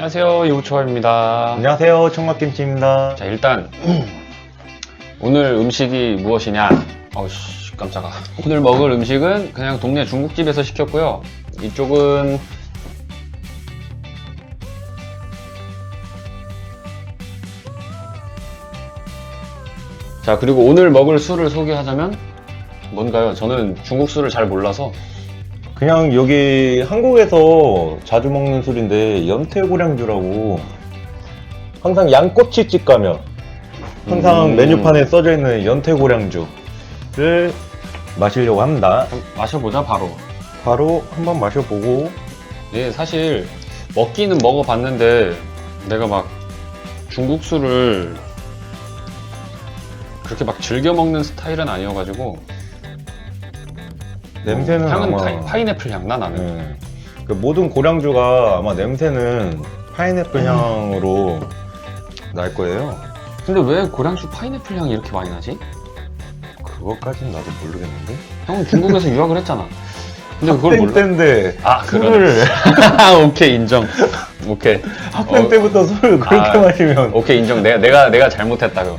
안녕하세요 이우초입니다. 안녕하세요 청각김치입니다. 자 일단 오늘 음식이 무엇이냐? 어우씨 깜짝아. 오늘 먹을 음식은 그냥 동네 중국집에서 시켰고요. 이쪽은 자 그리고 오늘 먹을 술을 소개하자면 뭔가요? 저는 중국 술을 잘 몰라서 그냥 여기 한국에서 자주 먹는 술인데 연태고량주라고 항상 양꼬치집 가면 항상 음. 메뉴판에 써져 있는 연태고량주를 마시려고 합니다. 마셔보자 바로. 바로 한번 마셔보고. 예, 사실 먹기는 먹어봤는데 내가 막 중국 술을 그렇게 막 즐겨 먹는 스타일은 아니어가지고 냄새는 향은 아마 파이, 파인애플 향 나 나는. 네. 그 모든 고량주가 아마 냄새는 파인애플 향으로 날 거예요 근데 왜 고량주 파인애플 향이 이렇게 많이 나지? 그것까진 나도 모르겠는데 형은 중국에서 유학을 했잖아. 근데 그걸 학생 몰라? 때인데 아, 술을 오케이 인정. 오케이. 학생 어, 때부터 술을 그렇게 아, 마시면 오케이 인정. 내가 내가 내가 잘못했다 그.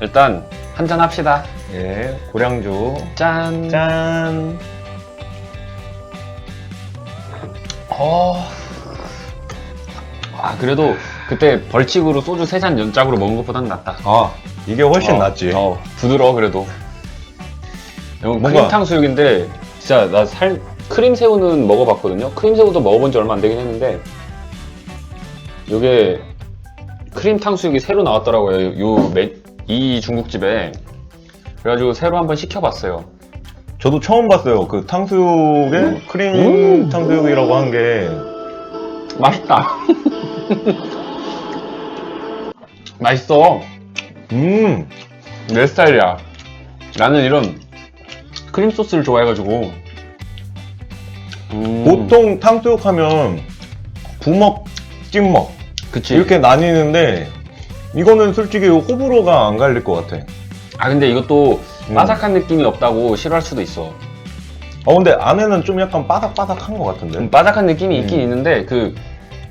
일단 한잔 합시다. 예, 고량주 짠. 짠 어. 아 그래도 그때 벌칙으로 소주 세 잔 연짝으로 먹은 것보단 낫다. 아, 이게 훨씬 어, 낫지. 어, 부드러워 그래도. 뭔가- 크림 탕수육인데 진짜 나 살 크림 새우는 먹어봤거든요. 크림 새우도 먹어본 지 얼마 안 되긴 했는데 이게 크림 탕수육이 새로 나왔더라고요. 요, 매- 이 중국집에 그래가지고 새로 한번 시켜봤어요. 저도 처음 봤어요. 그 탕수육에 음. 크림 음. 탕수육이라고 한 게. 맛있다. 맛있어. 음, 내 스타일이야. 나는 이런 크림 소스를 좋아해가지고. 음, 보통 탕수육 하면 부먹, 찐먹. 그치. 이렇게 나뉘는데, 이거는 솔직히 호불호가 안 갈릴 것 같아. 아 근데 이것도 음. 바삭한 느낌이 없다고 싫어할 수도 있어. 어, 근데 안에는 좀 약간 바삭바삭한 것 같은데. 좀 바삭한 느낌이 있긴 음. 있는데 그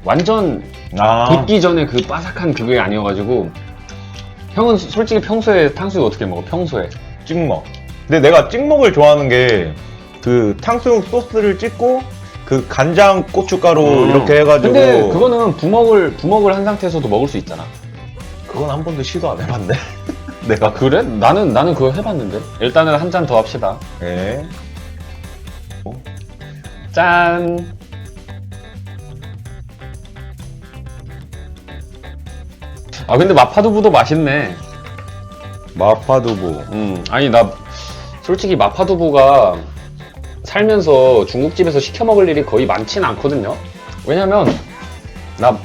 완전 아, 굽기 전에 그 바삭한 그게 아니어가지고 형은 솔직히 평소에 탕수육 어떻게 먹어? 평소에. 찍먹. 근데 내가 찍먹을 좋아하는 게, 그 탕수육 소스를 찍고, 그 간장 고춧가루 음. 이렇게 해가지고. 근데 그거는 부먹을 부먹을 한 상태에서도 먹을 수 있잖아. 그건 한 번도 시도 안 해봤네. 내가. 아 그래? 나는 나는 그거 해봤는데. 일단은 한 잔 더 합시다. 예. 짠. 아 근데 마파두부도 맛있네. 마파두부. 음 아니 나 솔직히 마파두부가 살면서 중국집에서 시켜 먹을 일이 거의 많지는 않거든요. 왜냐면 나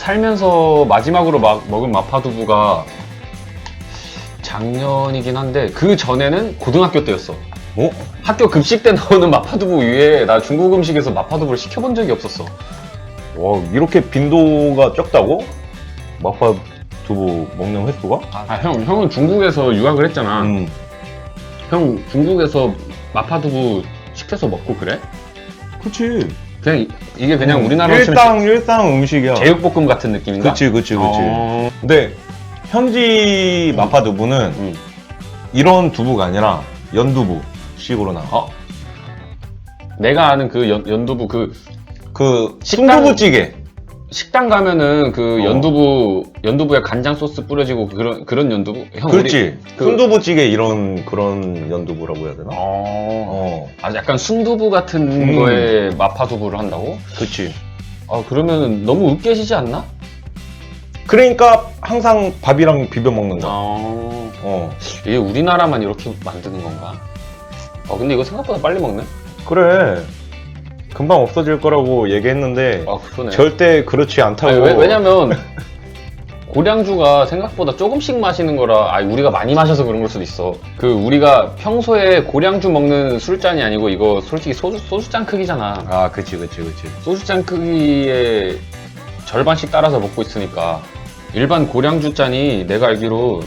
살면서 마지막으로 막 먹은 마파두부가 작년이긴 한데 그 전에는 고등학교 때였어. 어? 학교 급식 때 나오는 마파두부 위에 나 중국 음식에서 마파두부를 시켜본 적이 없었어. 와, 이렇게 빈도가 적다고? 마파두부 먹는 횟수가? 아, 형, 형은 중국에서 유학을 했잖아. 음. 형, 중국에서 마파두부 시켜서 먹고 그래? 그치. 그냥, 이- 이게 그냥 음, 우리나라로 치면 일상, 일상 음식이야. 제육볶음 같은 느낌인가? 그치, 그치, 그치. 어, 근데, 현지 마파 두부는 음. 이런 두부가 아니라 연두부 식으로 나와. 어? 내가 아는 그 연, 연두부 그 그, 식당- 순두부찌개. 식당 가면은 그 어. 연두부 연두부에 간장 소스 뿌려지고 그런 그런 연두부. 형 그렇지. 우리 그- 순두부찌개 이런, 그런 연두부라고 해야 되나? 어. 어, 아 약간 순두부 같은 음. 거에 마파두부를 한다고? 그치. 아 그러면 너무 으깨지지 않나? 그러니까 항상 밥이랑 비벼 먹는 거. 아 어. 이게 우리나라만 이렇게 만드는 건가? 어 근데 이거 생각보다 빨리 먹네. 그래. 금방 없어질 거라고 얘기했는데, 아 그러네. 절대 그렇지 않다고. 아니, 왜, 왜냐면 고량주가 생각보다 조금씩 마시는 거라 아 우리가 많이 마셔서 그런 걸 수도 있어. 그 우리가 평소에 고량주 먹는 술잔이 아니고 이거 솔직히 소주 소주잔 크기잖아. 아, 그치, 그치, 그치. 소주잔 크기의 절반씩 따라서 먹고 있으니까 일반 고량주 잔이 내가 알기로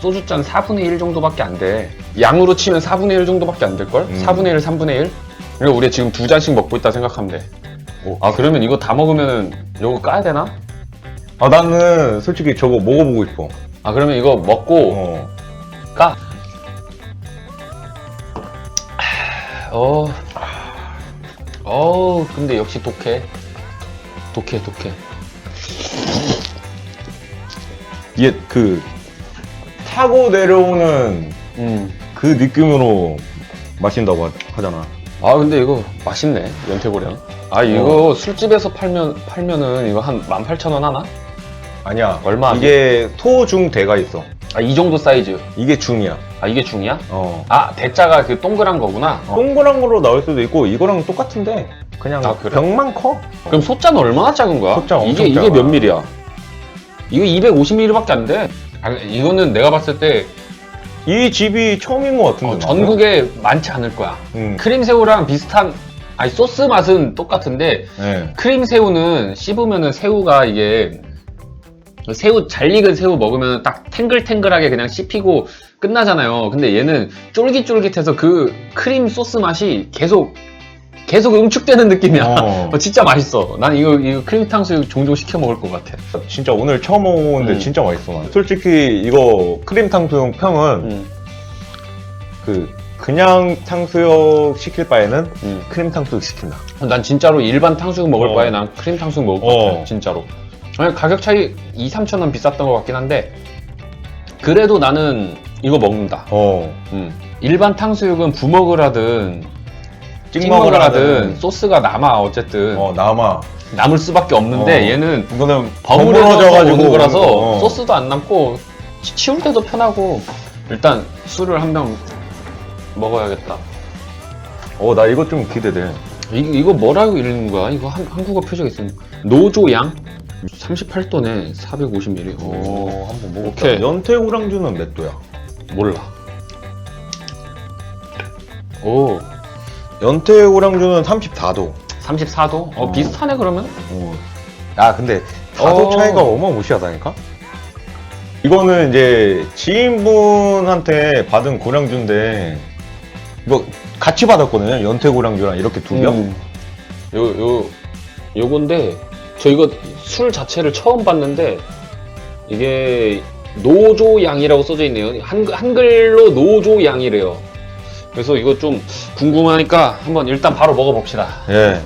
소주잔 4분의 1 정도밖에 안 돼. 양으로 치면 4분의 1 정도밖에 안 될걸? 음. 4분의 1, 3분의 1? 그리고 우리 지금 두 잔씩 먹고 있다 생각하면 돼. 아, 그러면 이거 다 먹으면 요거 까야 되나? 아 나는 솔직히 저거 먹어보고 싶어. 아, 그러면 이거 먹고 어. 까? 어. 어, 근데 역시 독해. 독해, 독해. 이게 그 타고 내려오는 음. 그 느낌으로 마신다고 하- 하잖아. 아 근데 이거 맛있네 연태고량 아 이거 술집에서 팔면 팔면은 이거 한 18,000원 하나? 아니야. 얼마? 이게 토 중 대가 있어. 아 이 정도 사이즈 이게 중이야. 아 이게 중이야? 어. 아 대자가 그 동그란 거구나 어. 동그란 거로 나올 수도 있고 이거랑 똑같은데 그냥 아, 그래? 병만 커. 그럼 소자는 얼마나 작은 거야? 소자 엄청 이게 이게 작아. 몇 밀이야? 이거 250ml밖에 안 돼 아, 이거는 내가 봤을 때 이 집이 처음인 것 같은데. 어, 나는? 전국에 많지 않을 거야 음. 크림 새우랑 비슷한 아니 소스 맛은 똑같은데 네. 크림 새우는 씹으면은 새우가 이게 새우 잘 익은 새우 먹으면 딱 탱글탱글하게 그냥 씹히고 끝나잖아요. 근데 얘는 쫄깃쫄깃해서 그 크림 소스 맛이 계속 계속 응축되는 느낌이야. 어. 어, 진짜 맛있어. 난 이거 이거 크림 탕수육 종종 시켜 먹을 것 같아. 진짜 오늘 처음 먹어보는데 음. 진짜 맛있어. 난. 솔직히 이거 크림 탕수육 평은 음, 그 그냥 탕수육 시킬 바에는 음. 크림 탕수육 시킨다. 난 진짜로 일반 탕수육 먹을 어. 바에 난 크림 탕수육 먹을 것 어. 같아. 진짜로. 아니, 가격 차이 2, 3천 원 비쌌던 것 같긴 한데 그래도 나는 이거 먹는다. 어. 음. 일반 탕수육은 부먹을 하든 찍먹을 하든 소스가 남아 어쨌든 어 남아. 남을 수밖에 없는데 어. 얘는 이거는 버무려져 버무려져가지고 오는 거라서 어. 소스도 안 남고 치- 치울 때도 편하고 일단 술을 한 병 먹어야겠다. 어, 나 이거 좀 기대돼. 이, 이거 뭐라고 읽는 거야? 이거 한, 한국어 표적 있으면 노조양 38도네 450ml. 오, 어, 한번 먹어볼까? 오케이. 연태우랑주는 몇 도야? 몰라. 오 연태우랑주는 34도. 34도? 어, 어. 비슷하네 그러면? 어. 야, 근데 4도 어. 차이가 어마무시하다니까? 이거는 이제 지인분한테 받은 고량주인데, 이거 같이 받았거든요. 연태 고량주랑 이렇게 두 병. 음. 요, 요, 요건데, 저 이거 술 자체를 처음 봤는데, 이게 노조양이라고 써져 있네요. 한, 한글로 노조양이래요. 그래서 이거 좀 궁금하니까 한번 일단 바로 먹어봅시다. 예.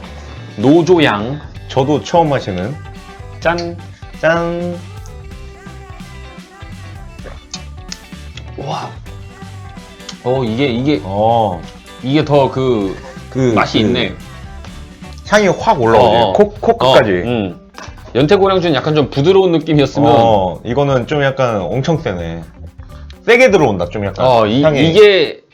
노조양. 저도 처음 마시는. 짠. 짠. 와. 어, 이게, 이게, 어. 이게 더 그, 그. 맛이 그 있네. 향이 확 올라오네. 어, 어. 코, 코끝까지. 어, 음. 연태고량주는 약간 좀 부드러운 느낌이었으면, 어, 이거는 좀 약간 엄청 세네. 세게 들어온다, 좀 약간. 어, 이, 향이. 게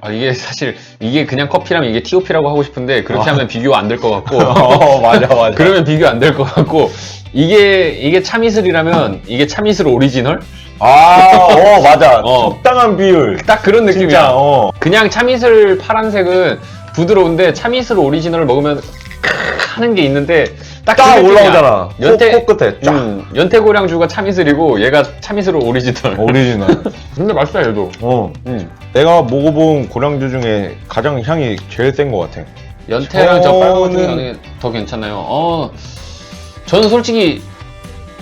아, 이게 사실, 이게 그냥 커피라면 이게 TOP라고 하고 싶은데, 그렇게 어. 하면 비교 안 될 것 같고, 어, 맞아, 맞아. 그러면 비교 안 될 것 같고, 이게, 이게 참이슬이라면, 이게 참이슬 오리지널? 아, 어, 맞아. 어. 적당한 비율. 딱 그런 느낌이야. 진짜, 어. 그냥 참이슬 파란색은 부드러운데, 참이슬 오리지널을 먹으면, 크 하는 게 있는데, 딱, 그 딱. 올라오잖아. 연태, 코, 코끝에 쫙. 음, 연태고량주가 참이슬이고, 얘가 참이슬 오리지널. 오리지널. 근데 맛있다, 얘도. 어. 음. 내가 먹어본 고량주 중에 가장 향이 제일 센 것 같아. 연태랑 저 빨간 것 중에 저는- 게더 괜찮아요. 어, 저는 솔직히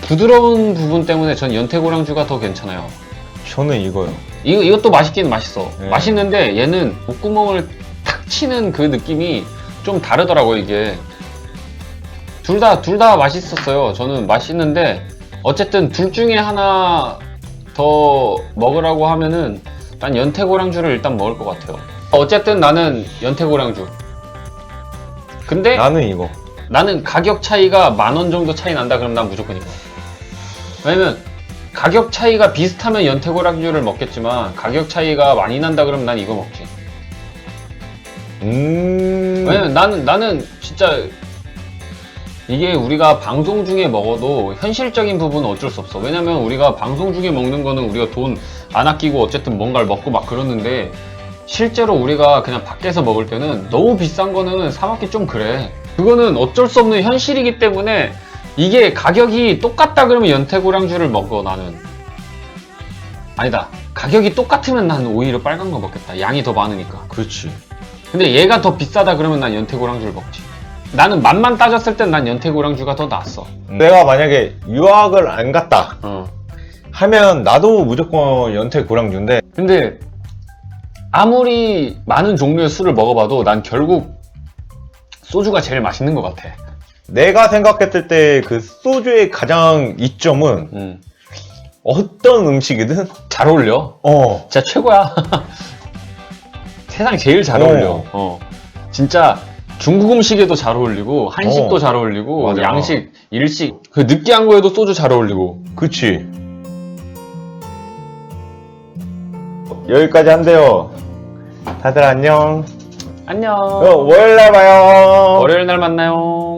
부드러운 부분 때문에 전 연태고량주가 더 괜찮아요. 저는 이거요. 이거, 이것도 맛있긴 맛있어. 네. 맛있는데 얘는 목구멍을 탁 치는 그 느낌이 좀 다르더라고요, 이게. 둘 다, 둘 다 맛있었어요. 저는 맛있는데, 어쨌든 둘 중에 하나 더 먹으라고 하면은, 난 연태고량주를 일단 먹을 것 같아요. 어쨌든 나는 연태고량주. 근데 나는 이거. 나는 가격 차이가 만 원 정도 차이 난다 그러면 난 무조건 이거. 왜냐면 가격 차이가 비슷하면 연태고량주를 먹겠지만 가격 차이가 많이 난다 그러면 난 이거 먹지. 음. 왜냐면 나는 나는 진짜 이게 우리가 방송 중에 먹어도 현실적인 부분은 어쩔 수 없어. 왜냐면 우리가 방송 중에 먹는 거는 우리가 돈 안 아끼고 어쨌든 뭔가를 먹고 막 그러는데 실제로 우리가 그냥 밖에서 먹을 때는 너무 비싼 거는 사 먹기 좀 그래. 그거는 어쩔 수 없는 현실이기 때문에 이게 가격이 똑같다 그러면 연태고량주를 먹어 나는. 아니다. 가격이 똑같으면 난 오히려 빨간 거 먹겠다. 양이 더 많으니까. 그렇지. 근데 얘가 더 비싸다 그러면 난 연태 고랑주를 먹지. 나는 맛만 따졌을 땐 난 연태 고랑주가 더 낫어. 내가 만약에 유학을 안 갔다 어. 하면 나도 무조건 연태 고량주인데 근데 아무리 많은 종류의 술을 먹어봐도 난 결국 소주가 제일 맛있는 것 같아. 내가 생각했을 때 그 소주의 가장 이점은 음. 어떤 음식이든 잘 어울려. 어 진짜 최고야. 세상 제일 잘 어. 어울려. 어. 진짜 중국 음식에도 잘 어울리고 한식도 어. 잘 어울리고 맞아. 양식, 일식 그 느끼한 거에도 소주 잘 어울리고. 그치 여기까지 한대요 다들 안녕 안녕. 어, 월요일 날 봐요 월요일 날 만나요.